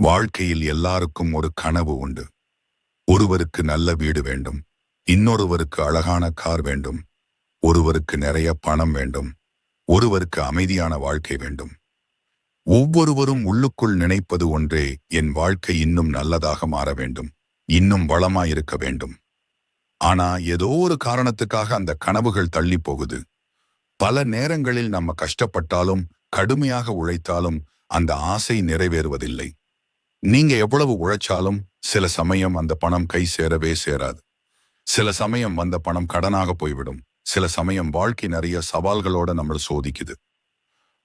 வாழ்க்கையில் எல்லாருக்கும் ஒரு கனவு உண்டு. ஒருவருக்கு நல்ல வீடு வேண்டும். இன்னொருவருக்கு அழகான கார் வேண்டும். ஒருவருக்கு நிறைய பணம் வேண்டும். ஒருவருக்கு அமைதியான வாழ்க்கை வேண்டும். ஒவ்வொருவரும் உள்ளுக்குள் நினைப்பது ஒன்றே என் வாழ்க்கை இன்னும் நல்லதாக மாற வேண்டும். இன்னும் வளமாயிருக்க வேண்டும். ஆனா ஏதோ ஒரு காரணத்துக்காக அந்த கனவுகள் தள்ளி போகுது. பல நேரங்களில் நம்ம கஷ்டப்பட்டாலும் கடுமையாக உழைத்தாலும் அந்த ஆசை நிறைவேறுவதில்லை. நீங்க எவ்வளவு உழைச்சாலும் சில சமயம் அந்த பணம் கை சேரவே சேராது. சில சமயம் வந்த பணம் கடனாக போய்விடும். சில சமயம் வாழ்க்கை நிறைய சவால்களோட நம்மளை சோதிக்குது.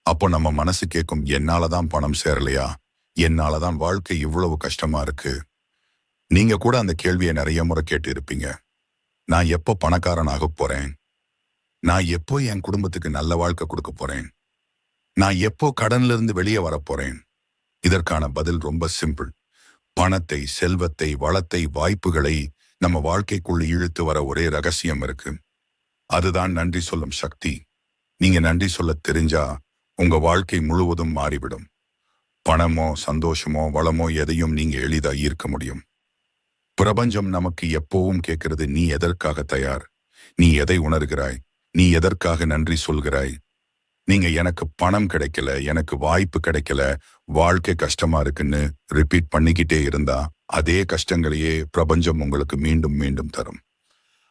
அப்போ நம்ம மனசு கேட்கும் என்னாலதான் பணம் சேரலையா? என்னாலதான் வாழ்க்கை இவ்வளவு கஷ்டமா இருக்கு? நீங்க கூட அந்த கேள்வியை நிறைய முறை கேட்டு இருப்பீங்க. நான் எப்போ பணக்காரனாக போறேன்? நான் எப்போ என் குடும்பத்துக்கு நல்ல வாழ்க்கை கொடுக்க போறேன்? நான் எப்போ கடன்ல இருந்து வெளியே வரப் போறேன்? இதற்கான பதில் ரொம்ப சிம்பிள். பணத்தை செல்வத்தை வளத்தை வாய்ப்புகளை நம்ம வாழ்க்கைக்குள் இழுத்து வர ஒரே ரகசியம் இருக்கு. அதுதான் நன்றி சொல்லும் சக்தி. நீங்க நன்றி சொல்ல தெரிஞ்சா உங்க வாழ்க்கை முழுவதும் மாறிவிடும். பணமோ சந்தோஷமோ வளமோ எதையும் நீங்க எளிதா ஈர்க்க முடியும். பிரபஞ்சம் நமக்கு எப்பவும் கேட்கிறது நீ எதற்காக தயார்? நீ எதை உணர்கிறாய்? நீ எதற்காக நன்றி சொல்கிறாய்? நீங்க எனக்கு பணம் கிடைக்கல எனக்கு வாய்ப்பு கிடைக்கல வாழ்க்கை கஷ்டமா இருக்குன்னு ரிப்பீட் பண்ணிக்கிட்டே இருந்தா அதே கஷ்டங்களையே பிரபஞ்சம் உங்களுக்கு மீண்டும் மீண்டும் தரும்.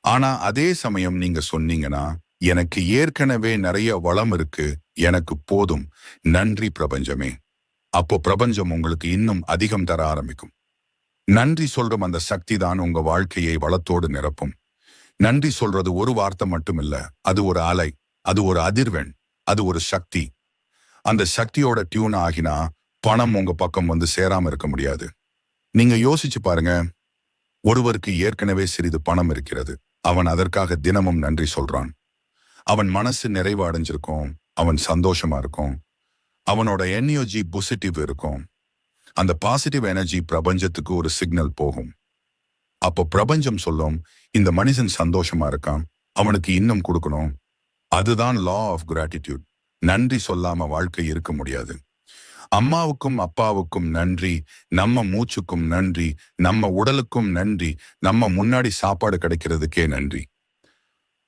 ஆனா அதே சமயம் நீங்க சொன்னீங்கன்னா எனக்கு ஏற்கனவே நிறைய வளம் இருக்கு எனக்கு போதும். நன்றி பிரபஞ்சமே. அப்போ பிரபஞ்சம் உங்களுக்கு இன்னும் அதிகம் தர ஆரம்பிக்கும். நன்றி சொல்றும் அந்த சக்தி தான் உங்க வாழ்க்கையை வளத்தோடு நிரப்பும். நன்றி சொல்றது ஒரு வார்த்தை மட்டும் இல்ல அது ஒரு அலை அது ஒரு அதிர்வெண் அது ஒரு சக்தி. அந்த சக்தியோட டியூன் ஆகினா பணம் உங்க பக்கம் வந்து சேராம இருக்க முடியாது. நீங்க யோசிச்சு பாருங்க. ஒருவருக்கு ஏற்கனவே சிறிது பணம் இருக்கிறது. அவன் அதற்காக தினமும் நன்றி சொல்றான். அவன் மனசு நிறைவு அடைஞ்சிருக்கும். அவன் சந்தோஷமா இருக்கும். அவனோட என்யூஜி பொசிட்டிவ் இருக்கும். அந்த பாசிட்டிவ் எனர்ஜி பிரபஞ்சத்துக்கு ஒரு சிக்னல் போகும். அப்போ பிரபஞ்சம் சொல்லும் இந்த மனுஷன் சந்தோஷமா இருக்கான். அவனுக்கு இன்னும் கொடுக்கணும். அதுதான் லா ஆஃப் கிராட்டிடியூட் நன்றி சொல்லாம வாழ்க்கை இருக்க முடியாது. அம்மாவுக்கும் அப்பாவுக்கும் நன்றி நம்ம மூச்சுக்கும் நன்றி நம்ம உடலுக்கும் நன்றி நம்ம முன்னாடி சாப்பாடு கிடைக்கிறதுக்கே நன்றி.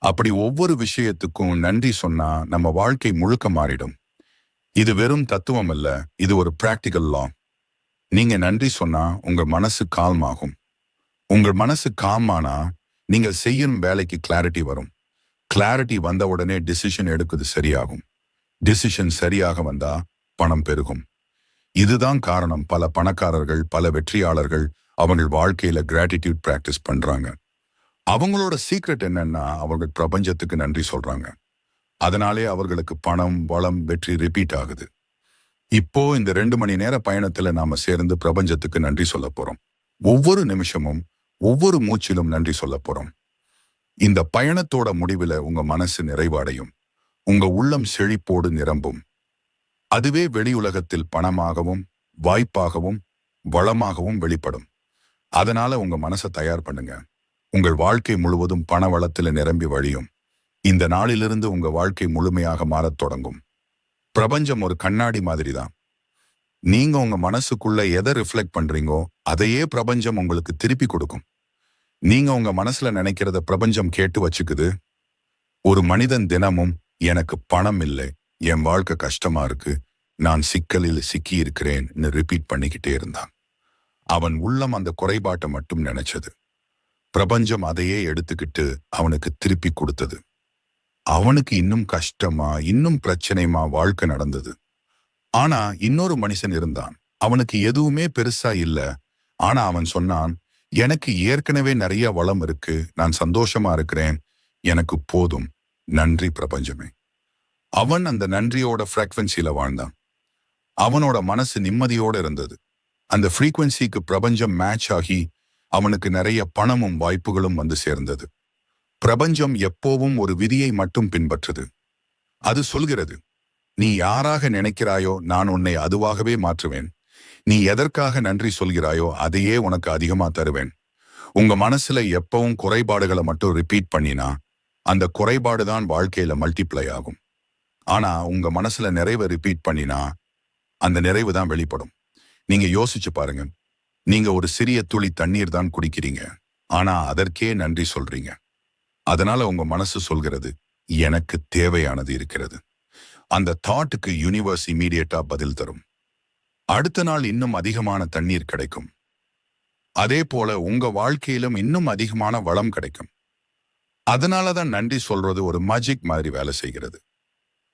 அப்படி ஒவ்வொரு விஷயத்துக்கும் நன்றி சொன்னா நம்ம வாழ்க்கை முழுக்க மாறிடும். இது வெறும் தத்துவம் அல்ல இது ஒரு பிராக்டிக்கல் லா நீங்க நன்றி சொன்னா உங்க மனசு கால்மாகும். உங்கள் மனசு காமானா நீங்கள் செய்யும் வேலைக்கு கிளாரிட்டி வரும். கிளாரிட்டி வந்த உடனே டிசிஷன் எடுக்குது சரியாகும். டிசிஷன் சரியாக வந்தா பணம் பெருகும். இதுதான் காரணம். பல பணக்காரர்கள் பல வெற்றியாளர்கள் அவங்கள் வாழ்க்கையில கிராட்டிடியூட் பிராக்டிஸ் பண்றாங்க. அவங்களோட சீக்ரெட் என்னன்னா அவர்கள் பிரபஞ்சத்துக்கு நன்றி சொல்றாங்க. அதனாலே அவர்களுக்கு பணம் வளம் வெற்றி ரிப்பீட் ஆகுது. இப்போ இந்த ரெண்டு மணி நேர பயணத்துல நாம சேர்ந்து பிரபஞ்சத்துக்கு நன்றி சொல்ல போறோம். ஒவ்வொரு நிமிஷமும் ஒவ்வொரு மூச்சிலும் நன்றி சொல்ல போறோம். இந்த பயணத்தோட முடிவில் உங்க மனசு நிறைவடையும். உங்க உள்ளம் செழிப்போடு நிரம்பும். அதுவே வெளியுலகத்தில் பணமாகவும் வாய்ப்பாகவும் வளமாகவும் வெளிப்படும். அதனால உங்க மனசை தயார் பண்ணுங்க. உங்கள் வாழ்க்கை முழுவதும் பண வளத்துல நிரம்பி வழியும். இந்த நாளிலிருந்து உங்க வாழ்க்கை முழுமையாக மாறத் தொடங்கும். பிரபஞ்சம் ஒரு கண்ணாடி மாதிரி தான் நீங்க உங்க மனசுக்குள்ள எதை ரிஃப்ளெக்ட் பண்றீங்கோ அதையே பிரபஞ்சம் உங்களுக்கு திருப்பி கொடுக்கும். நீங்க உங்க மனசுல நினைக்கிறத பிரபஞ்சம் கேட்டு வச்சுக்குது. ஒரு மனிதன் தினமும் எனக்கு பணம் இல்லை. என் வாழ்க்கை கஷ்டமா இருக்கு நான் சிக்கலில் சிக்கி இருக்கிறேன்னு ரிப்பீட் பண்ணிக்கிட்டே இருந்தான். அவன் உள்ளம் அந்த குறைபாட்டை மட்டும் நினைச்சது. பிரபஞ்சம் அதையே எடுத்துக்கிட்டு அவனுக்கு திருப்பி கொடுத்தது. அவனுக்கு இன்னும் கஷ்டமா இன்னும் பிரச்சனைமா வாழ்க்கை நடந்தது. ஆனா இன்னொரு மனுஷன் இருந்தான். அவனுக்கு எதுவுமே பெருசா இல்ல. ஆனா அவன் சொன்னான் எனக்கு ஏற்கனவே நிறைய வளம் இருக்கு. நான் சந்தோஷமா இருக்கிறேன். எனக்கு போதும். நன்றி பிரபஞ்சமே. அவன் அந்த நன்றியோட ஃப்ரீக்வன்சியில வாழ்ந்தான். அவனோட மனசு நிம்மதியோட இருந்தது. அந்த ஃப்ரீக்வன்சிக்கு பிரபஞ்சம் மேட்ச் ஆகி அவனுக்கு நிறைய பணமும் வாய்ப்புகளும் வந்து சேர்ந்தது. பிரபஞ்சம் எப்போவும் ஒரு விதியை மட்டும் பின்பற்றுது. அது சொல்கிறது நீ யாராக நினைக்கிறாயோ நான் உன்னை அதுவாகவே மாற்றுவேன். நீ எதற்காக நன்றி சொல்கிறாயோ அதையே உனக்கு அதிகமா தருவேன். உங்க மனசுல எப்பவும் குறைபாடுகளை மட்டும் ரிப்பீட் பண்ணினா அந்த குறைபாடு தான் வாழ்க்கையில மல்டிப்ளை ஆகும். ஆனா உங்க மனசுல நிறைவை ரிப்பீட் பண்ணினா அந்த நிறைவு தான் வெளிப்படும். நீங்க யோசிச்சு பாருங்க. நீங்க ஒரு சிறிய துளி தண்ணீர் தான் குடிக்கிறீங்க. ஆனா அதற்கே நன்றி சொல்றீங்க. அதனால உங்க மனசு சொல்கிறது எனக்கு தேவையானது இருக்கிறது. அந்த தாட்டுக்கு யூனிவர்ஸ் இமீடியட்டா பதில் தரும். அடுத்த நாள் இன்னும் அதிகமான தண்ணீர் கிடைக்கும். அதே போல உங்க வாழ்க்கையிலும் இன்னும் அதிகமான வளம் கிடைக்கும். அதனால தான் நன்றி சொல்றது ஒரு மஜிக் மாதிரி வேலை செய்கிறது.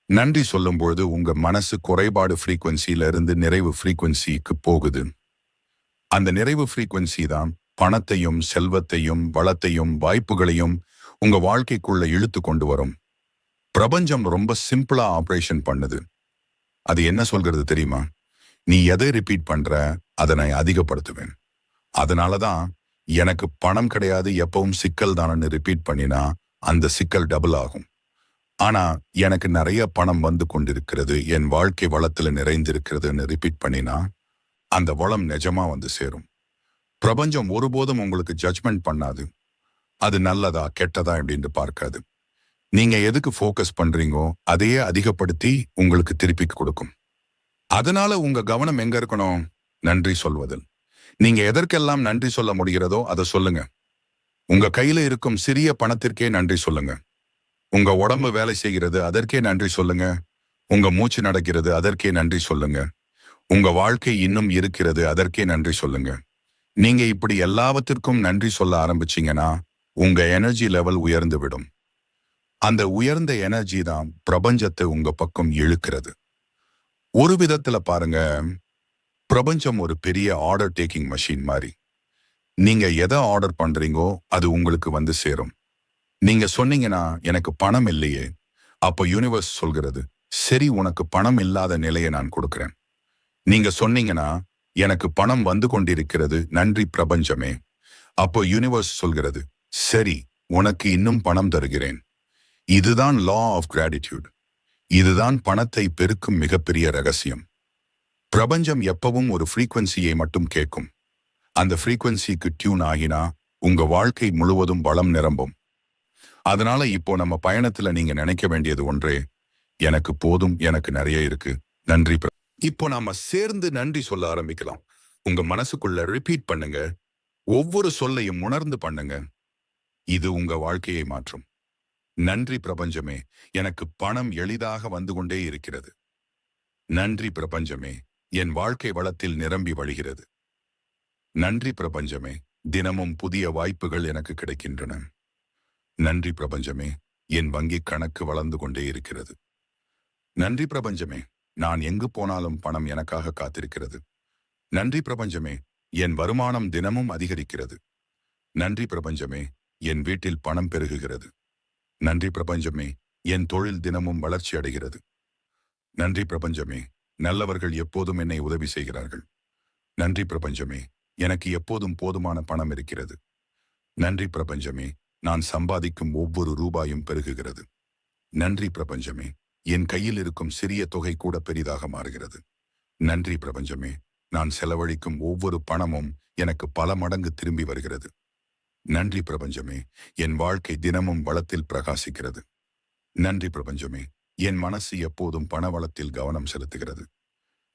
நன்றி சொல்லும்பொழுது உங்க மனசு குறைபாடு ஃப்ரீக்வன்சியில இருந்து நிறைவு ஃப்ரீக்வன்சிக்கு போகுது. அந்த நிறைவு ஃப்ரீக்வன்சி தான் பணத்தையும் செல்வத்தையும் வளத்தையும் வாய்ப்புகளையும் உங்க வாழ்க்கைக்குள்ள இழுத்து கொண்டு வரும். பிரபஞ்சம் ரொம்ப சிம்பிளா ஆப்ரேஷன் பண்ணுது. அது என்ன சொல்கிறது தெரியுமா? நீ எதை ரிப்பீட் பண்ற அதை நான் அதிகப்படுத்துவேன். அதனால தான் எனக்கு பணம் கிடையாது எப்பவும் சிக்கல் தானன்னு ரிப்பீட் பண்ணினா அந்த சிக்கல் டபுள் ஆகும். ஆனா எனக்கு நிறைய பணம் வந்து கொண்டிருக்கிறது என் வாழ்க்கை வளத்துல நிறைந்திருக்கிறதுன்னு ரிப்பீட் பண்ணினா அந்த வளம் நிஜமா வந்து சேரும். பிரபஞ்சம் ஒருபோதும் உங்களுக்கு ஜட்ஜ்மெண்ட் பண்ணாது. அது நல்லதா கெட்டதா அப்படின்னு பார்க்காது. நீங்க எதுக்கு ஃபோக்கஸ் பண்றீங்கோ அதையே அதிகப்படுத்தி உங்களுக்கு திருப்பி கொடுக்கும். அதனால உங்க கவனம் எங்க இருக்கணும்? நன்றி சொல்வதில். நீங்க எதற்கெல்லாம் நன்றி சொல்ல முடிகிறதோ அதை சொல்லுங்க. உங்க கையில இருக்கும் சிறிய பணத்திற்கே நன்றி சொல்லுங்க. உங்க உடம்பு வேலை செய்கிறது அதற்கே நன்றி சொல்லுங்க. உங்க மூச்சு நடக்கிறது அதற்கே நன்றி சொல்லுங்க. உங்க வாழ்க்கை இன்னும் இருக்கிறது அதற்கே நன்றி சொல்லுங்க. நீங்க இப்படி எல்லாவற்றிற்கும் நன்றி சொல்ல ஆரம்பிச்சீங்கன்னா உங்க எனர்ஜி லெவல் உயர்ந்து விடும். அந்த உயர்ந்த எனர்ஜி தான் பிரபஞ்சத்தை உங்க பக்கம் இழுக்கிறது. ஒரு விதத்துல பாருங்க பிரபஞ்சம் ஒரு பெரிய ஆர்டர் டேக்கிங் மெஷின் மாதிரி நீங்க எதை ஆர்டர் பண்றீங்கோ அது உங்களுக்கு வந்து சேரும். நீங்க சொன்னீங்கன்னா எனக்கு பணம் இல்லையே. அப்போ யூனிவர்ஸ் சொல்கிறது சரி உனக்கு பணம் இல்லாத நிலையை நான் கொடுக்கிறேன். நீங்க சொன்னீங்கன்னா எனக்கு பணம் வந்து கொண்டிருக்கிறது நன்றி பிரபஞ்சமே. அப்போ யூனிவர்ஸ் சொல்கிறது சரி உனக்கு இன்னும் பணம் தருகிறேன். இதுதான் லா ஆஃப் கிராட்டிடியூட் இதுதான் பணத்தை பெருக்கும் மிகப்பெரிய ரகசியம். பிரபஞ்சம் எப்பவும் ஒரு ஃப்ரீக்வன்சியை மட்டும் கேட்கும். அந்த ஃப்ரீக்வன்சிக்கு டியூன் ஆகினா உங்க வாழ்க்கை முழுவதும் வளம் நிரம்பும். அதனால இப்போ நம்ம பயணத்துல நீங்க நினைக்க வேண்டியது ஒன்றே எனக்கு போதும் எனக்கு நிறைய இருக்கு. நன்றி இப்போ நாம சேர்ந்து நன்றி சொல்ல ஆரம்பிக்கலாம். உங்க மனசுக்குள்ள ரிப்பீட் பண்ணுங்க. ஒவ்வொரு சொல்லையும் உணர்ந்து பண்ணுங்க. இது உங்க வாழ்க்கையை மாற்றும். நன்றி பிரபஞ்சமே எனக்கு பணம் எளிதாக வந்து கொண்டே இருக்கிறது. நன்றி பிரபஞ்சமே என் வாழ்க்கை வளத்தில் நிரம்பி வழிகிறது. நன்றி பிரபஞ்சமே தினமும் புதிய வாய்ப்புகள் எனக்கு கிடைக்கின்றன. நன்றி பிரபஞ்சமே என் வங்கிக் கணக்கு வளர்ந்து கொண்டே இருக்கிறது. நன்றி பிரபஞ்சமே நான் எங்கு போனாலும் பணம் எனக்காக காத்திருக்கிறது. நன்றி பிரபஞ்சமே என் வருமானம் தினமும் அதிகரிக்கிறது. நன்றி பிரபஞ்சமே என் வீட்டில் பணம் பெருகுகிறது. நன்றி பிரபஞ்சமே என் தொழில் தினமும் வளர்ச்சி அடைகிறது. நன்றி பிரபஞ்சமே நல்லவர்கள் எப்போதும் என்னை உதவி செய்கிறார்கள். நன்றி பிரபஞ்சமே எனக்கு எப்போதும் போதுமான பணம் இருக்கிறது. நன்றி பிரபஞ்சமே நான் சம்பாதிக்கும் ஒவ்வொரு ரூபாயும் பெருகுகிறது. நன்றி பிரபஞ்சமே என் கையில் இருக்கும் சிறிய தொகை கூட பெரிதாக மாறுகிறது. நன்றி பிரபஞ்சமே நான் செலவழிக்கும் ஒவ்வொரு பணமும் எனக்கு பல மடங்கு திரும்பி வருகிறது. நன்றி பிரபஞ்சமே என் வாழ்க்கை தினமும் வளத்தில் பிரகாசிக்கிறது. நன்றி பிரபஞ்சமே என் மனசு எப்போதும் பணவளத்தில் கவனம் செலுத்துகிறது.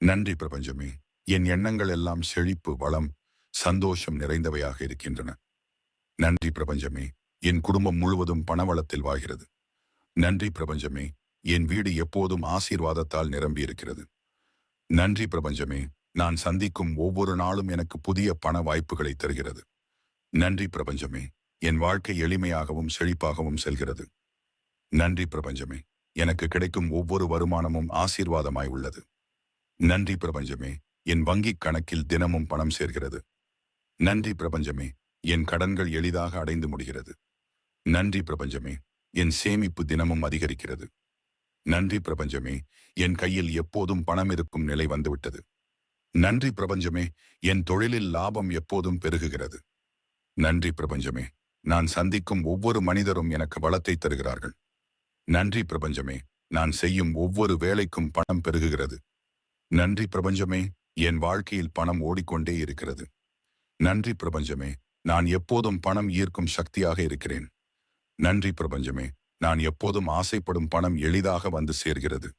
நன்றி பிரபஞ்சமே என் எண்ணங்கள் எல்லாம் செழிப்பு வளம் சந்தோஷம் நிறைந்தவையாக இருக்கின்றன. நன்றி பிரபஞ்சமே என் குடும்பம் முழுவதும் பணவளத்தில் வாழ்கிறது நன்றி பிரபஞ்சமே என் வீடு எப்போதும் ஆசீர்வாதத்தால் நிரம்பியிருக்கிறது. நன்றி பிரபஞ்சமே நான் சந்திக்கும் ஒவ்வொரு நாளும் எனக்கு புதிய பண வாய்ப்புகளை தருகிறது. நன்றி பிரபஞ்சமே என் வாழ்க்கை எளிமையாகவும் செழிப்பாகவும் செல்கிறது. நன்றி பிரபஞ்சமே எனக்கு கிடைக்கும் ஒவ்வொரு வருமானமும் ஆசீர்வாதமாய் உள்ளது. நன்றி பிரபஞ்சமே என் வங்கிக் கணக்கில் தினமும் பணம் சேர்கிறது. நன்றி பிரபஞ்சமே என் கடன்கள் எளிதாக அடைந்து முடிகிறது. நன்றி பிரபஞ்சமே என் சேமிப்பு தினமும் அதிகரிக்கிறது. நன்றி பிரபஞ்சமே என் கையில் எப்போதும் பணம் இருக்கும் நிலை வந்துவிட்டது. நன்றி பிரபஞ்சமே என் தொழிலில் லாபம் எப்போதும் பெருகுகிறது. நன்றி பிரபஞ்சமே நான் சந்திக்கும் ஒவ்வொரு மனிதரும் எனக்கு வளத்தை தருகிறார்கள். நன்றி பிரபஞ்சமே நான் செய்யும் ஒவ்வொரு வேலைக்கும் பணம் பெருகுகிறது. நன்றி பிரபஞ்சமே என் வாழ்க்கையில் பணம் ஓடிக்கொண்டே இருக்கிறது. நன்றி பிரபஞ்சமே நான் எப்போதும் பணம் ஈர்க்கும் சக்தியாக இருக்கிறேன். நன்றி பிரபஞ்சமே நான் எப்போதும் ஆசைப்படும் பணம் எளிதாக வந்து சேர்கிறது.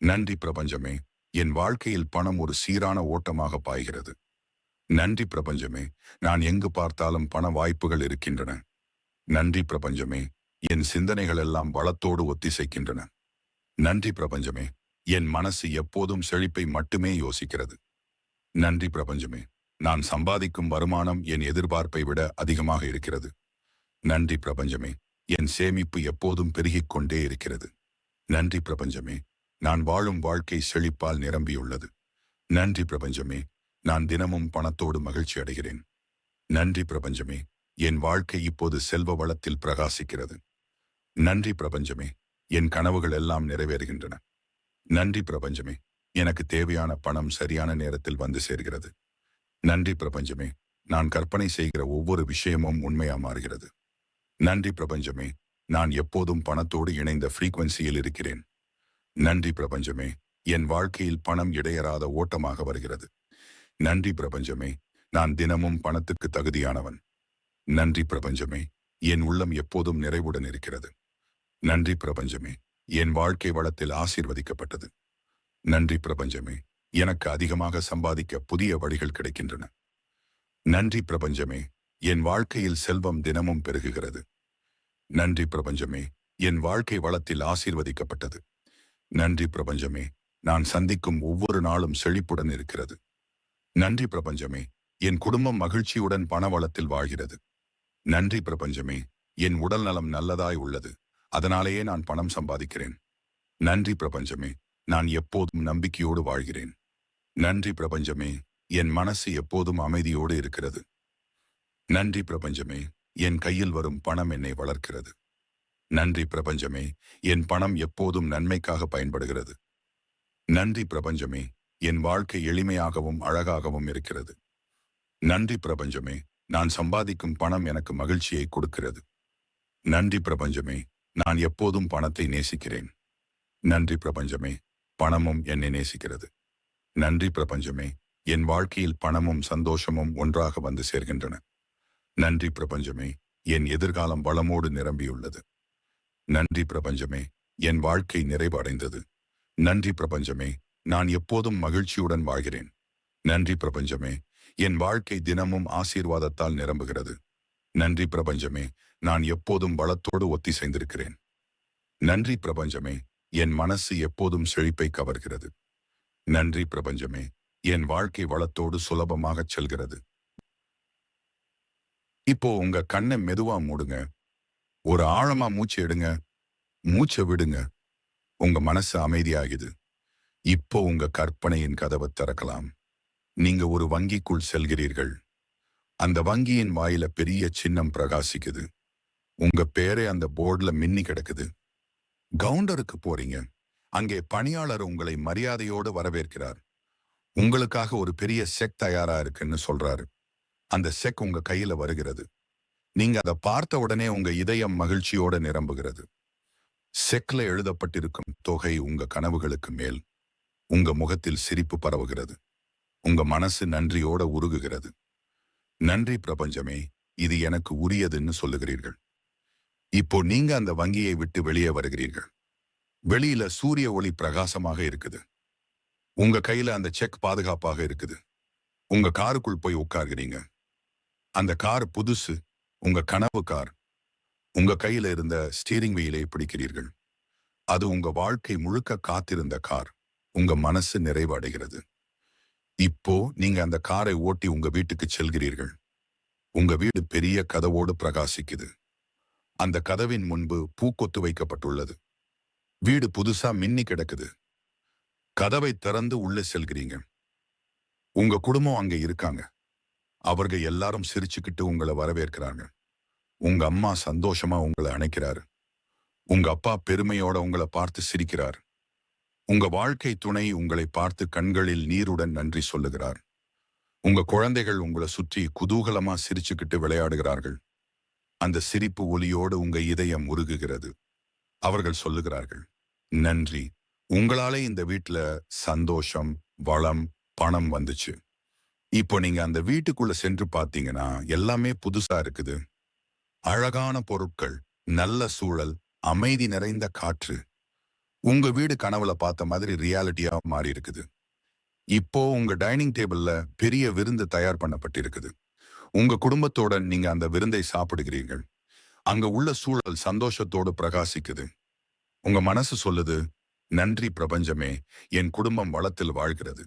நன்றி பிரபஞ்சமே என் வாழ்க்கையில் பணம் ஒரு சீரான ஓட்டமாக பாய்கிறது. நன்றி பிரபஞ்சமே நான் எங்கு பார்த்தாலும் பண வாய்ப்புகள் இருக்கின்றன. நன்றி பிரபஞ்சமே என் சிந்தனைகள் எல்லாம் வளத்தோடு ஒத்திசைக்கின்றன. நன்றி பிரபஞ்சமே என் மனசு எப்போதும் செழிப்பை மட்டுமே யோசிக்கிறது. நன்றி பிரபஞ்சமே நான் சம்பாதிக்கும் வருமானம் என் எதிர்பார்ப்பை விட அதிகமாக இருக்கிறது. நன்றி பிரபஞ்சமே என் சேமிப்பு எப்போதும் பெருகிக் கொண்டே இருக்கிறது. நன்றி பிரபஞ்சமே நான் வாழும் வாழ்க்கை செழிப்பால் நிரம்பியுள்ளது. நன்றி பிரபஞ்சமே நான் தினமும் பணத்தோடு மகிழ்ச்சி அடைகிறேன். நன்றி பிரபஞ்சமே என் வாழ்க்கை இப்போது செல்வ வளத்தில் பிரகாசிக்கிறது. நன்றி பிரபஞ்சமே என் கனவுகள் எல்லாம் நிறைவேறுகின்றன. நன்றி பிரபஞ்சமே எனக்கு தேவையான பணம் சரியான நேரத்தில் வந்து சேர்கிறது. நன்றி பிரபஞ்சமே நான் கற்பனை செய்கிற ஒவ்வொரு விஷயமும் உண்மையா மாறுகிறது. நன்றி பிரபஞ்சமே நான் எப்போதும் பணத்தோடு இணைந்த ஃப்ரீக்வன்சியில் இருக்கிறேன். நன்றி பிரபஞ்சமே என் வாழ்க்கையில் பணம் இடையறாத ஓட்டமாக வருகிறது. நன்றி பிரபஞ்சமே நான் தினமும் பணத்துக்கு தகுதியானவன். நன்றி பிரபஞ்சமே என் உள்ளம் எப்போதும் நிறைவுடன் இருக்கிறது. நன்றி பிரபஞ்சமே என் வாழ்க்கை வளத்தில் ஆசீர்வதிக்கப்பட்டது. நன்றி பிரபஞ்சமே எனக்கு அதிகமாக சம்பாதிக்க புதிய வழிகள் கிடைக்கின்றன. நன்றி பிரபஞ்சமே என் வாழ்க்கையில் செல்வம் தினமும் பெருகுகிறது. நன்றி பிரபஞ்சமே என் வாழ்க்கை வளத்தில் ஆசீர்வதிக்கப்பட்டது. நன்றி பிரபஞ்சமே நான் சந்திக்கும் ஒவ்வொரு நாளும் செழிப்புடன் இருக்கிறது. நன்றி பிரபஞ்சமே என் குடும்பம் மகிழ்ச்சியுடன் பணவளத்தில் வாழ்கிறது. நன்றி பிரபஞ்சமே என் உடல் நலம் நல்லதாய் உள்ளது. அதனாலேயே நான் பணம் சம்பாதிக்கிறேன். நன்றி பிரபஞ்சமே நான் எப்போதும் நம்பிக்கையோடு வாழ்கிறேன். நன்றி பிரபஞ்சமே என் மனசு எப்போதும் அமைதியோடு இருக்கிறது. நன்றி பிரபஞ்சமே என் கையில் வரும் பணம் என்னை வளர்க்கிறது. நன்றி பிரபஞ்சமே என் பணம் எப்போதும் நன்மைக்காக பயன்படுகிறது. நன்றி பிரபஞ்சமே என் வாழ்க்கை எளிமையாகவும் அழகாகவும் இருக்கிறது. நன்றி பிரபஞ்சமே நான் சம்பாதிக்கும் பணம் எனக்கு மகிழ்ச்சியை கொடுக்கிறது. நன்றி பிரபஞ்சமே நான் எப்போதும் பணத்தை நேசிக்கிறேன். நன்றி பிரபஞ்சமே பணமும் என்னை நேசிக்கிறது. நன்றி பிரபஞ்சமே என் வாழ்க்கையில் பணமும் சந்தோஷமும் ஒன்றாக வந்து சேர்கின்றன. நன்றி பிரபஞ்சமே என் எதிர்காலம் வளமோடு நிரம்பியுள்ளது. நன்றி பிரபஞ்சமே என் வாழ்க்கை நிறைவடைந்தது. நன்றி பிரபஞ்சமே நான் எப்போதும் மகிழ்ச்சியுடன் வாழ்கிறேன். நன்றி பிரபஞ்சமே என் வாழ்க்கை தினமும் ஆசீர்வாதத்தால் நிரம்புகிறது. நன்றி பிரபஞ்சமே நான் எப்போதும் வளத்தோடு ஒத்திசைந்திருக்கிறேன். நன்றி பிரபஞ்சமே என் மனசு எப்போதும் செழிப்பை கவர்கிறது. நன்றி பிரபஞ்சமே என் வாழ்க்கை வளத்தோடு சுலபமாகச் செல்கிறது. இப்போ உங்க கண்ணை மெதுவா மூடுங்க. ஒரு ஆழமா மூச்சு எடுங்க. மூச்சை விடுங்க. உங்க மனசு அமைதியாகுது. இப்போ உங்க கற்பனையின் கதவை திறக்கலாம். நீங்க ஒரு வங்கிக்குள் செல்கிறீர்கள். அந்த வங்கியின் வாயில பெரிய சின்னம் பிரகாசிக்குது. உங்க பேரே அந்த போர்டுல மின்னி கிடக்குது. கவுண்டருக்கு போறீங்க. அங்கே பணியாளர் உங்களை மரியாதையோடு வரவேற்கிறார். உங்களுக்காக ஒரு பெரிய செக் தயாரா இருக்குன்னு சொல்றாரு. அந்த செக் உங்க கையில வருகிறது. நீங்க அதை பார்த்த உடனே உங்க இதயம் மகிழ்ச்சியோட நிரம்புகிறது. செக்ல எழுதப்பட்டிருக்கும் தொகை உங்க கனவுகளுக்கு மேல் உங்க முகத்தில் சிரிப்பு பரவுகிறது. உங்க மனசு நன்றியோட உருகுகிறது. நன்றி பிரபஞ்சமே இது எனக்கு உரியதுன்னு சொல்லுகிறீர்கள். இப்போ நீங்க அந்த வங்கியை விட்டு வெளியே வருகிறீர்கள். வெளியில சூரிய ஒளி பிரகாசமாக இருக்குது. உங்க கையில அந்த செக் பாதுகாப்பாக இருக்குது. உங்க காருக்குள் போய் உட்கார்கிறீங்க. அந்த கார் புதுசு. உங்க கனவு கார். உங்க கையில இருந்த ஸ்டீரிங் வீலை பிடிக்கிறீர்கள். அது உங்க வாழ்க்கை முழுக்க காத்திருந்த கார். உங்க மனசு நிறைவடைகிறது. இப்போ நீங்க அந்த காரை ஓட்டி உங்க வீட்டுக்கு செல்கிறீர்கள். உங்க வீடு பெரிய கதவோடு பிரகாசிக்குது. அந்த கதவின் முன்பு பூக்கொத்து வைக்கப்பட்டுள்ளது. வீடு புதுசா மின்னி கிடக்குது. கதவை திறந்து உள்ளே செல்கிறீங்க. உங்க குடும்பம் அங்க இருக்காங்க. அவர்க எல்லாரும் சிரிச்சுக்கிட்டு உங்களை வரவேற்கிறாங்க. உங்க அம்மா சந்தோஷமா உங்களை அணைக்கிறாரு. உங்க அப்பா பெருமையோட உங்களை பார்த்து சிரிக்கிறார். உங்க வாழ்க்கை துணை உங்களை பார்த்து கண்களில் நீருடன் நன்றி சொல்லுகிறார். உங்க குழந்தைகள் உங்களை சுற்றி குதூகலமா சிரிச்சுக்கிட்டு விளையாடுகிறார்கள். அந்த சிரிப்பு ஒலியோடு உங்க இதயம் உருகுகிறது. அவர்கள் சொல்லுகிறார்கள் நன்றி. உங்களாலே இந்த வீட்டுல சந்தோஷம் வளம் பணம் வந்துச்சு. இப்போ நீங்க அந்த வீட்டுக்குள்ள சென்று பார்த்தீங்கன்னா எல்லாமே புதுசா இருக்குது. அழகான பொருட்கள் நல்ல சூழல் அமைதி நிறைந்த காற்று. உங்க வீடு கனவுல பார்த்த மாதிரி ரியாலிட்டியா மாறி இருக்குது இப்போ உங்க டைனிங் டேபிள்ல பெரிய விருந்து தயார் பண்ணப்பட்டிருக்குது. உங்க குடும்பத்தோட நீங்க அந்த விருந்தை சாப்பிடுகிறீர்கள். அங்க உள்ள சூழல் சந்தோஷத்தோடு பிரகாசிக்குது. உங்க மனசு சொல்லுது நன்றி பிரபஞ்சமே என் குடும்பம் வளத்தில் வாழ்கிறது.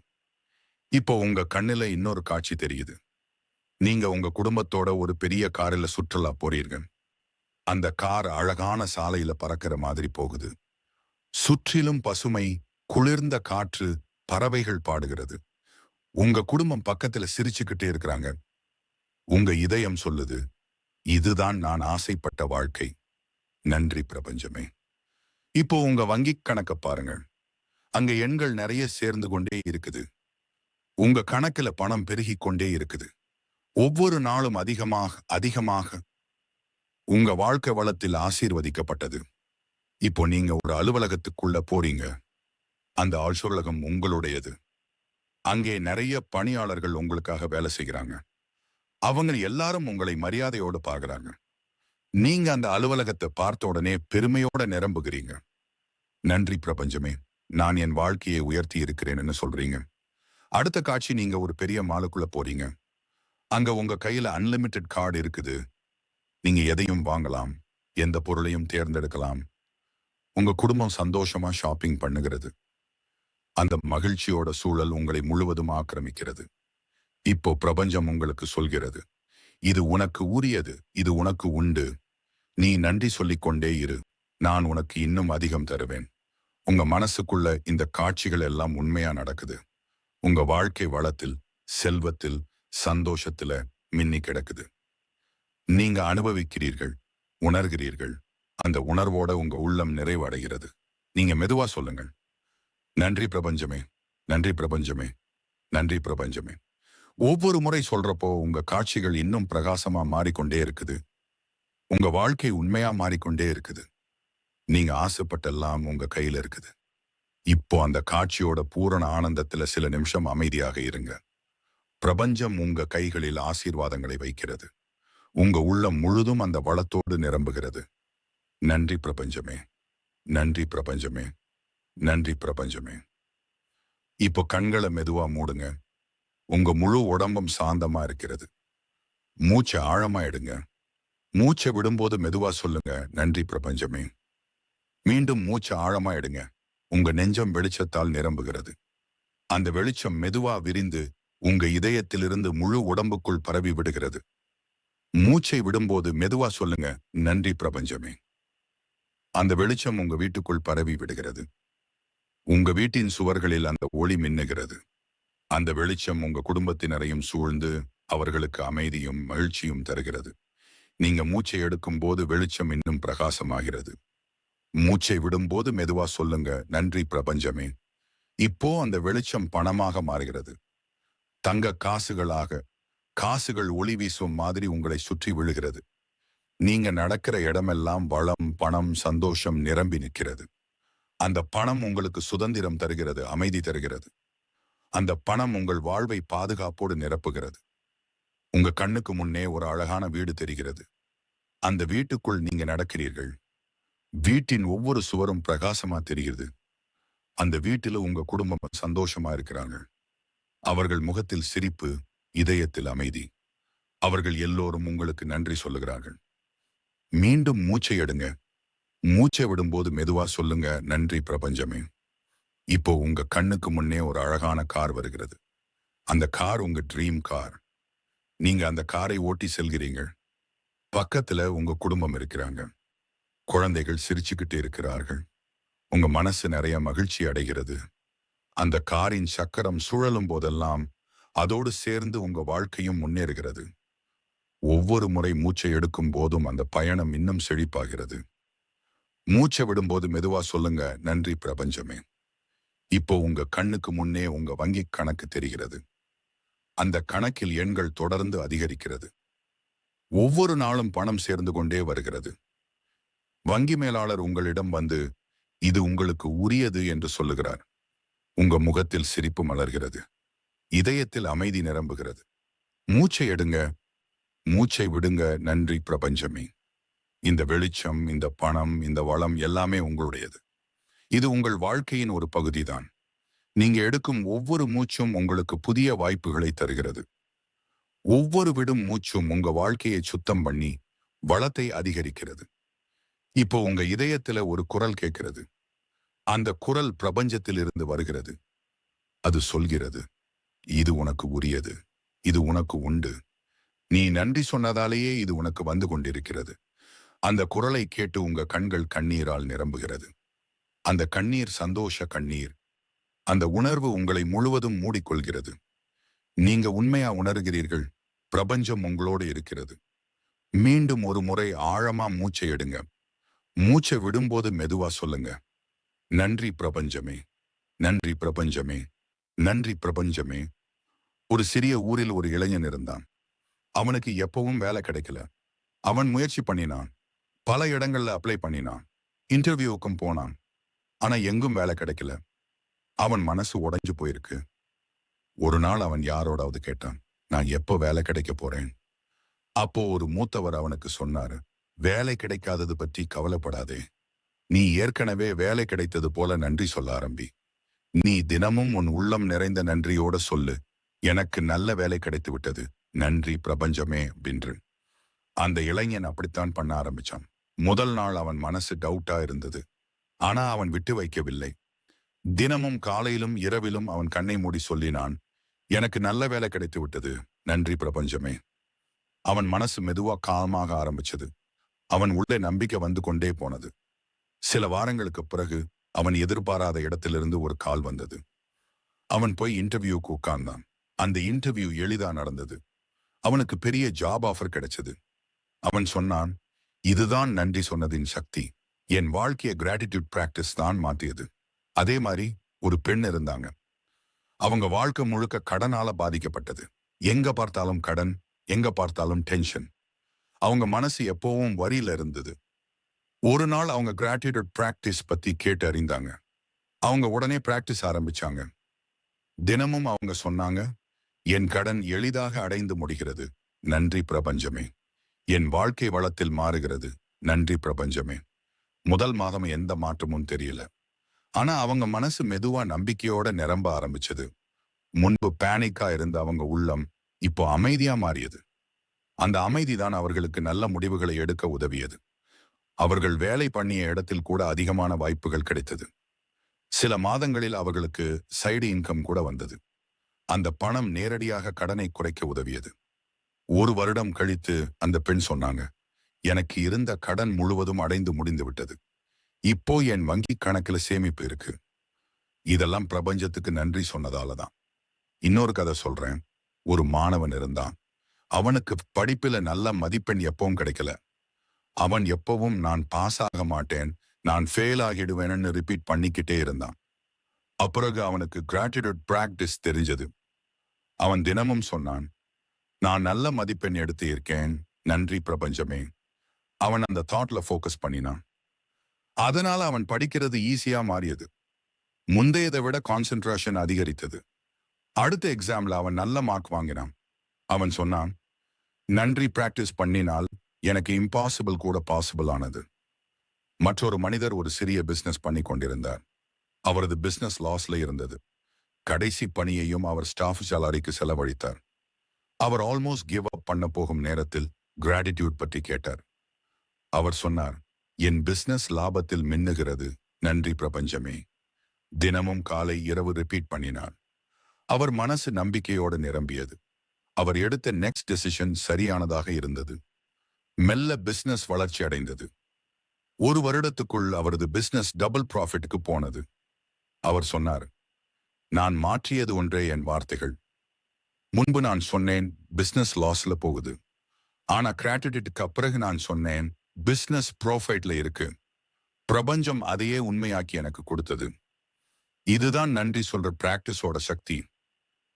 இப்போ உங்க கண்ணுல இன்னொரு காட்சி தெரியுது. நீங்க உங்க குடும்பத்தோட ஒரு பெரிய காரில் சுற்றுலா போறீர்கள். அந்த கார் அழகான சாலையில பறக்கிற மாதிரி போகுது. சுற்றிலும் பசுமை குளிர்ந்த காற்று பறவைகள் பாடுகிறது. உங்க குடும்பம் பக்கத்துல சிரிச்சுக்கிட்டே இருக்கிறாங்க. உங்க இதயம் சொல்லுது இதுதான் நான் ஆசைப்பட்ட வாழ்க்கை. நன்றி பிரபஞ்சமே. இப்போ உங்க வங்கிக் கணக்க பாருங்க அங்க எண்கள் நிறைய சேர்ந்து கொண்டே இருக்குது. உங்க கணக்குல பணம் பெருகிக் கொண்டே இருக்குது. ஒவ்வொரு நாளும் அதிகமாக அதிகமாக உங்க வாழ்க்கை வளத்தில் ஆசீர்வதிக்கப்பட்டது. இப்போ நீங்க ஒரு அலுவலகத்துக்குள்ள போறீங்க. அந்த அலுவலகம் உங்களுடையது. அங்கே நிறைய பணியாளர்கள் உங்களுக்காக வேலை செய்கிறாங்க. அவங்க எல்லாரும் உங்களை மரியாதையோடு பார்க்கறாங்க. நீங்க அந்த அலுவலகத்தை பார்த்த உடனே பெருமையோட நிரம்புகிறீங்க. நன்றி பிரபஞ்சமே. நான் என் வாழ்க்கையை உயர்த்தி இருக்கிறேன்னு சொல்றீங்க. அடுத்த காட்சி நீங்க ஒரு பெரிய மாலுக்குள்ள போறீங்க. அங்க உங்க கையில அன்லிமிட்டெட் கார்டு இருக்குது. நீங்க எதையும் வாங்கலாம் எந்த பொருளையும் தேர்ந்தெடுக்கலாம். உங்க குடும்பம் சந்தோஷமா ஷாப்பிங் பண்ணுகிறது. அந்த மகிழ்ச்சியோட சூழல் உங்களை முழுவதும் ஆக்கிரமிக்கிறது. இப்போ பிரபஞ்சம் உங்களுக்கு சொல்கிறது இது உனக்கு உரியது இது உனக்கு உண்டு. நீ நன்றி சொல்லிக் கொண்டே இரு. நான் உனக்கு இன்னும் அதிகம் தருவேன். உங்க மனசுக்குள்ள இந்த காட்சிகள் எல்லாம் உண்மையா நடக்குது. உங்க வாழ்க்கை வளத்தில் செல்வத்தில் சந்தோஷத்துல மின்னி கிடக்குது. நீங்க அனுபவிக்கிறீர்கள் உணர்கிறீர்கள் அந்த உணர்வோட உங்க உள்ளம் நிறைவடைகிறது. நீங்க மெதுவா சொல்லுங்கள். நன்றி பிரபஞ்சமே நன்றி பிரபஞ்சமே நன்றி பிரபஞ்சமே. ஒவ்வொரு முறை சொல்றப்போ உங்க காட்சிகள் இன்னும் பிரகாசமா மாறிக்கொண்டே இருக்குது. உங்க வாழ்க்கை உண்மையா மாறிக்கொண்டே இருக்குது. நீங்க ஆசைப்பட்டெல்லாம் உங்க கையில இருக்குது. இப்போ அந்த காட்சியோட பூரண ஆனந்தத்துல சில நிமிஷம் அமைதியாக இருங்க. பிரபஞ்சம் உங்க கைகளில் ஆசீர்வாதங்களை வைக்கிறது. உங்க உள்ளம் முழுதும் அந்த வளத்தோடு நிரம்புகிறது. நன்றி பிரபஞ்சமே. நன்றி பிரபஞ்சமே. நன்றி பிரபஞ்சமே. இப்போ கண்களை மெதுவா மூடுங்க. உங்க முழு உடம்பும் சாந்தமா இருக்கிறது. மூச்சை ஆழமா எடுங்க. மூச்சை விடும்போது மெதுவா சொல்லுங்க நன்றி பிரபஞ்சமே. மீண்டும் மூச்சை ஆழமா எடுங்க. உங்க நெஞ்சம் வெளிச்சத்தால் நிரம்புகிறது. அந்த வெளிச்சம் மெதுவா விரிந்து உங்க இதயத்திலிருந்து முழு உடம்புக்குள் பரவி விடுகிறது. மூச்சை விடும்போது மெதுவா சொல்லுங்க நன்றி பிரபஞ்சமே. அந்த வெளிச்சம் உங்க வீட்டுக்குள் பரவி விடுகிறது. உங்க வீட்டின் சுவர்களில் அந்த ஒளி மின்னுகிறது. அந்த வெளிச்சம் உங்க குடும்பத்தினரையும் சூழ்ந்து அவர்களுக்கு அமைதியும் மகிழ்ச்சியும் தருகிறது. நீங்க மூச்சை எடுக்கும் போது வெளிச்சம் இன்னும் பிரகாசமாகிறது. மூச்சை விடும்போது மெதுவா சொல்லுங்க நன்றி பிரபஞ்சமே. இப்போ அந்த வெளிச்சம் பணமாக மாறுகிறது. தங்க காசுகளாக காசுகள் ஒளி வீசும் மாதிரி உங்களை சுற்றி விழுகிறது. நீங்க நடக்கிற இடமெல்லாம் வளம் பணம் சந்தோஷம் நிரம்பி நிற்கிறது. அந்த பணம் உங்களுக்கு சுதந்திரம் தருகிறது அமைதி தருகிறது. அந்த பணம் உங்கள் வாழ்வை பாதுகாப்போடு நிரப்புகிறது. உங்க கண்ணுக்கு முன்னே ஒரு அழகான வீடு தெரிகிறது. அந்த வீட்டுக்குள் நீங்க நடக்கிறீர்கள். வீட்டின் ஒவ்வொரு சுவரும் பிரகாசமா தெரிகிறது. அந்த வீட்டில உங்க குடும்பம் சந்தோஷமா இருக்கிறாங்க. அவர்கள் முகத்தில் சிரிப்பு இதயத்தில் அமைதி. அவர்கள் எல்லோரும் உங்களுக்கு நன்றி சொல்லுகிறார்கள். மீண்டும் மூச்சை எடுங்க. மூச்சை விடும்போது மெதுவா சொல்லுங்க நன்றி பிரபஞ்சமே. இப்போ உங்க கண்ணுக்கு முன்னே ஒரு அழகான கார் வருகிறது. அந்த கார் உங்க ட்ரீம் கார் நீங்க அந்த காரை ஓட்டி செல்கிறீங்க. பக்கத்துல உங்க குடும்பம் இருக்கிறாங்க. குழந்தைகள் சிரிச்சுக்கிட்டு இருக்கிறார்கள். உங்க மனசு நிறைய மகிழ்ச்சி அடைகிறது. அந்த காரின் சக்கரம் சுழலும் போதெல்லாம் அதோடு சேர்ந்து உங்க வாழ்க்கையும் முன்னேறுகிறது. ஒவ்வொரு முறை மூச்சை எடுக்கும் போதும் அந்த பயணம் இன்னும் செழிப்பாகிறது. மூச்சை விடும்போது மெதுவா சொல்லுங்க நன்றி பிரபஞ்சமே. இப்போ உங்க கண்ணுக்கு முன்னே உங்க வங்கி கணக்கு தெரிகிறது. அந்த கணக்கில் எண்கள் தொடர்ந்து அதிகரிக்கிறது. ஒவ்வொரு நாளும் பணம் சேர்ந்து கொண்டே வருகிறது. வங்கி மேலாளர் உங்களிடம் வந்து இது உங்களுக்கு உரியது என்று சொல்லுகிறார். உங்க முகத்தில் சிரிப்பு மலர்கிறது. இதயத்தில் அமைதி நிரம்புகிறது. மூச்சை எடுங்க. மூச்சை விடுங்க. நன்றி பிரபஞ்சமே. இந்த வெளிச்சம் இந்த பணம் இந்த வளம் எல்லாமே உங்களுடையது. இது உங்கள் வாழ்க்கையின் ஒரு பகுதிதான். நீங்க எடுக்கும் ஒவ்வொரு மூச்சும் உங்களுக்கு புதிய வாய்ப்புகளை தருகிறது. ஒவ்வொரு விடும் மூச்சும் உங்க வாழ்க்கையை சுத்தம் பண்ணி வளத்தை அதிகரிக்கிறது. இப்போ உங்க இதயத்துல ஒரு குரல் கேட்கிறது. அந்த குரல் பிரபஞ்சத்திலிருந்து வருகிறது. அது சொல்கிறது இது உனக்கு உரியது இது உனக்கு உண்டு. நீ நன்றி சொன்னதாலேயே இது உனக்கு வந்து கொண்டிருக்கிறது. அந்த குரலை கேட்டு உங்க கண்கள் கண்ணீரால் நிரம்புகிறது. அந்த கண்ணீர் சந்தோஷ கண்ணீர். அந்த உணர்வு உங்களை முழுவதும் மூடிக்கொள்கிறது. நீங்க உண்மையா உணர்கிறீர்கள் பிரபஞ்சம் உங்களோடு இருக்கிறது. மீண்டும் ஒரு முறை ஆழமா மூச்சை எடுங்க. மூச்சை விடும்போது மெதுவா சொல்லுங்க. நன்றி பிரபஞ்சமே நன்றி பிரபஞ்சமே நன்றி பிரபஞ்சமே. ஒரு சிறிய ஊரில் ஒரு இளைஞன் இருந்தான். அவனுக்கு எப்பவும் வேலை கிடைக்கல. அவன் முயற்சி பண்ணினான். பல இடங்கள்ல அப்ளை பண்ணினான். இன்டர்வியூவுக்கும் போனான். ஆனா எங்கும் வேலை கிடைக்கல. அவன் மனசு உடைஞ்சு போயிருக்கு. ஒரு நாள் அவன் யாரோடாவது கேட்டான் நான் எப்போ வேலை கிடைக்க போறேன்? அப்போ ஒரு மூத்தவர் அவனுக்கு சொன்னாரு வேலை கிடைக்காதது பற்றி கவலைப்படாதே. நீ ஏற்கனவே வேலை கிடைத்தது போல நன்றி சொல்ல ஆரம்பி. நீ தினமும் உன் உள்ளம் நிறைந்த நன்றியோட சொல்லு. எனக்கு நல்ல வேலை கிடைத்து விட்டது. நன்றி பிரபஞ்சமே அப்படின்று. அந்த இளைஞன் அப்படித்தான் பண்ண ஆரம்பிச்சான். முதல் நாள் அவன் மனசு டவுட்டா இருந்தது. ஆனா அவன் விட்டு வைக்கவில்லை. தினமும் காலையிலும் இரவிலும் அவன் கண்ணை மூடி சொல்லினான் எனக்கு நல்ல வேலை கிடைத்து விட்டது. நன்றி பிரபஞ்சமே. அவன் மனசு மெதுவா காலமாக ஆரம்பிச்சது. அவன் உள்ளே நம்பிக்கை வந்து கொண்டே போனது. சில வாரங்களுக்கு பிறகு அவன் எதிர்பாராத இடத்திலிருந்து ஒரு கால் வந்தது. அவன் போய் இன்டர்வியூக்கு உட்கார்ந்தான். அந்த இன்டர்வியூ எளிதா நடந்தது. அவனுக்கு பெரிய ஜாப் ஆஃபர் கிடைச்சது. அவன் சொன்னான் இதுதான் நன்றி சொன்னதின் சக்தி. என் வாழ்க்கைய கிராட்டிடியூட் பிராக்டிஸ் தான் மாத்தியது. அதே மாதிரி ஒரு பெண் இருந்தாங்க. அவங்க வாழ்க்கை முழுக்க கடனால பாதிக்கப்பட்டது. எங்க பார்த்தாலும் கடன் எங்க பார்த்தாலும் டென்ஷன். அவங்க மனசு எப்பவும் வரியில இருந்தது. ஒரு நாள் அவங்க கிராட்டிடியூட் பிராக்டிஸ் பத்தி கேட்டு அறிந்தாங்க. அவங்க உடனே பிராக்டிஸ் ஆரம்பிச்சாங்க. தினமும் அவங்க சொன்னாங்க என் கடன் எளிதாக அடைந்து முடிகிறது. நன்றி பிரபஞ்சமே. என் வாழ்க்கை வளத்தில் மாறுகிறது. நன்றி பிரபஞ்சமே. முதல் மாதம் எந்த மாற்றமும் தெரியல. ஆனா அவங்க மனசு மெதுவா நம்பிக்கையோட நிரம்ப ஆரம்பிச்சது. முன்பு பேனிக்கா இருந்த அவங்க உள்ளம் இப்போ அமைதியா மாறியது. அந்த அமைதிதான் அவர்களுக்கு நல்ல முடிவுகளை எடுக்க உதவியது. அவர்கள் வேலை பண்ணிய இடத்தில் கூட அதிகமான வாய்ப்புகள் கிடைத்தது. சில மாதங்களில் அவர்களுக்கு சைடு இன்கம் கூட வந்தது. அந்த பணம் நேரடியாக கடனை குறைக்க உதவியது. ஒரு வருடம் கழித்து அந்த பெண் சொன்னாங்க எனக்கு இருந்த கடன் முழுவதும் அடைந்து முடிந்து விட்டது. இப்போ என் வங்கி கணக்குல சேமிப்பு இருக்கு. இதெல்லாம் பிரபஞ்சத்துக்கு நன்றி சொன்னதால தான் இன்னொரு கதை சொல்றேன். ஒரு மாணவன் இருந்தான். அவனுக்கு படிப்புல நல்ல மதிப்பெண் எப்பவும் கிடைக்கல. அவன் எப்பவும் நான் பாஸ் ஆக மாட்டேன் நான் ஃபெயில் ஆகிடுவேன்னு ரிப்பீட் பண்ணிக்கிட்டே இருந்தான். அப்புறகு அவனுக்கு கிராட்டிடியூட் பிராக்டிஸ் தெரிஞ்சது. அவன் தினமும் சொன்னான் நான் நல்ல மதிப்பெண் எடுத்து இருக்கேன் நன்றி பிரபஞ்சமே. அவன் அந்த தாட்ல ஃபோக்கஸ் பண்ணினான். அதனால அவன் படிக்கிறது ஈஸியா மாறியது. முந்தையதை விட கான்சென்ட்ரேஷன் அதிகரித்தது. அடுத்த எக்ஸாம்ல அவன் நல்ல மார்க் வாங்கினான். அவன் சொன்னான் நன்றி பிராக்டிஸ் பண்ணினால் எனக்கு இம்பாசிபிள் கூட பாசிபிள் ஆனது. மற்றொரு மனிதர் ஒரு சிறிய பிசினஸ் பண்ணி கொண்டிருந்தார். அவரது பிசினஸ் லாஸ்ல இருந்தது. கடைசி பணியையும் அவர் ஸ்டாஃப் சேலரிக்கு செலவழித்தார். அவர் ஆல்மோஸ்ட் கிவ் அப் பண்ண போகும் நேரத்தில் கிராட்டிடியூட் பற்றி கேட்டார். அவர் சொன்னார் என் பிசினஸ் லாபத்தில் மின்னுகிறது. நன்றி பிரபஞ்சமே. தினமும் காலை இரவு ரிப்பீட் பண்ணினார். அவர் மனசு நம்பிக்கையோடு நிரம்பியது. அவர் எடுத்த நெக்ஸ்ட் டெசிஷன் சரியானதாக இருந்தது. மெல்ல பிசினஸ் வளர்ச்சி அடைந்தது. ஒரு வருடத்துக்குள் அவரது பிசினஸ் டபுள் ப்ராஃபிட்டுக்கு போனது. அவர் சொன்னார் நான் மாற்றியது ஒன்றே என் வார்த்தைகள். முன்பு நான் சொன்னேன் பிசினஸ் லாஸ்ல போகுது. ஆனா கிராட்டிடியூட்டுக்கு பிறகு நான் சொன்னேன் பிசினஸ் ப்ராஃபைட்ல இருக்கு. பிரபஞ்சம் அதையே உண்மையாக்கி எனக்கு கொடுத்தது. இதுதான் நன்றி சொல்ற பிராக்டிஸோட சக்தி.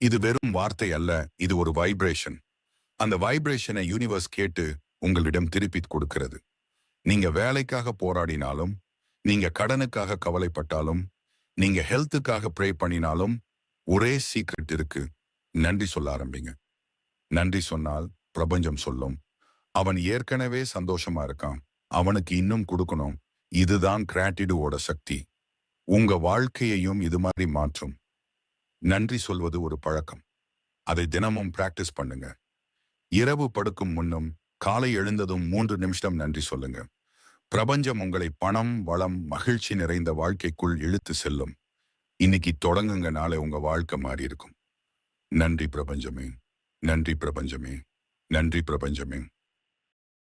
இது வெறும் வார்த்தை அல்ல இது ஒரு வைப்ரேஷன் அந்த வைப்ரேஷனை யூனிவர்ஸ் கேட்டு உங்களிடம் திருப்பி கொடுக்கிறது. நீங்க வேலைக்காக போராடினாலும் நீங்க கடனுக்காக கவலைப்பட்டாலும் நீங்க ஹெல்த்துக்காக ப்ரே பண்ணினாலும் ஒரே சீக்ரெட் இருக்கு. நன்றி சொல்ல ஆரம்பிங்க. நன்றி சொன்னால் பிரபஞ்சம் சொல்லும். அவன் ஏற்கனவே சந்தோஷமா இருக்கான். அவனுக்கு இன்னும் கொடுக்கணும். இதுதான் கிராட்டிடுவோட சக்தி. உங்க வாழ்க்கையையும் இது மாதிரி மாற்றும். நன்றி சொல்வது ஒரு பழக்கம். அதை தினமும் பிராக்டிஸ் பண்ணுங்க. இரவு படுக்கும் முன்னும் காலை எழுந்ததும் மூன்று நிமிஷம் நன்றி சொல்லுங்க. பிரபஞ்சம் உங்களை பணம் வளம் மகிழ்ச்சி நிறைந்த வாழ்க்கைக்குள் இழுத்து செல்லும். இன்னைக்கு தொடங்குங்க நாளை உங்க வாழ்க்கை மாறி இருக்கும். நன்றி பிரபஞ்சமே நன்றி பிரபஞ்சமே நன்றி பிரபஞ்சமே.